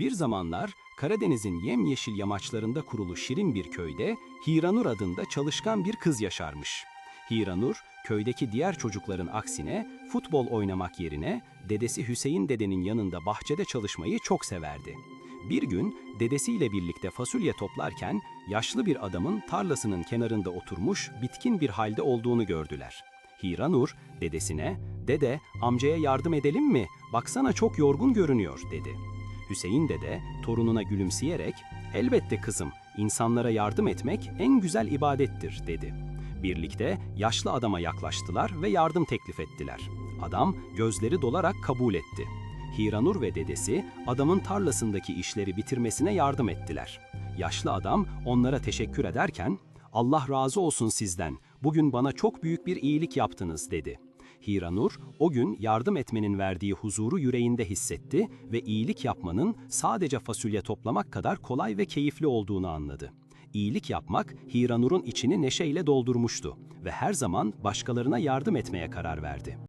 Bir zamanlar Karadeniz'in yemyeşil yamaçlarında kurulu şirin bir köyde Hiranur adında çalışkan bir kız yaşarmış. Hiranur, köydeki diğer çocukların aksine futbol oynamak yerine dedesi Hüseyin dedenin yanında bahçede çalışmayı çok severdi. Bir gün dedesiyle birlikte fasulye toplarken yaşlı bir adamın tarlasının kenarında oturmuş bitkin bir halde olduğunu gördüler. Hiranur dedesine, "Dede, amcaya yardım edelim mi? Baksana çok yorgun görünüyor." dedi. Hüseyin dede torununa gülümseyerek, "Elbette kızım, insanlara yardım etmek en güzel ibadettir." dedi. Birlikte yaşlı adama yaklaştılar ve yardım teklif ettiler. Adam gözleri dolarak kabul etti. Hiranur ve dedesi adamın tarlasındaki işleri bitirmesine yardım ettiler. Yaşlı adam onlara teşekkür ederken, "Allah razı olsun sizden. Bugün bana çok büyük bir iyilik yaptınız." dedi. Hiranur o gün yardım etmenin verdiği huzuru yüreğinde hissetti ve iyilik yapmanın sadece fasulye toplamak kadar kolay ve keyifli olduğunu anladı. İyilik yapmak Hiranur'un içini neşeyle doldurmuştu ve her zaman başkalarına yardım etmeye karar verdi.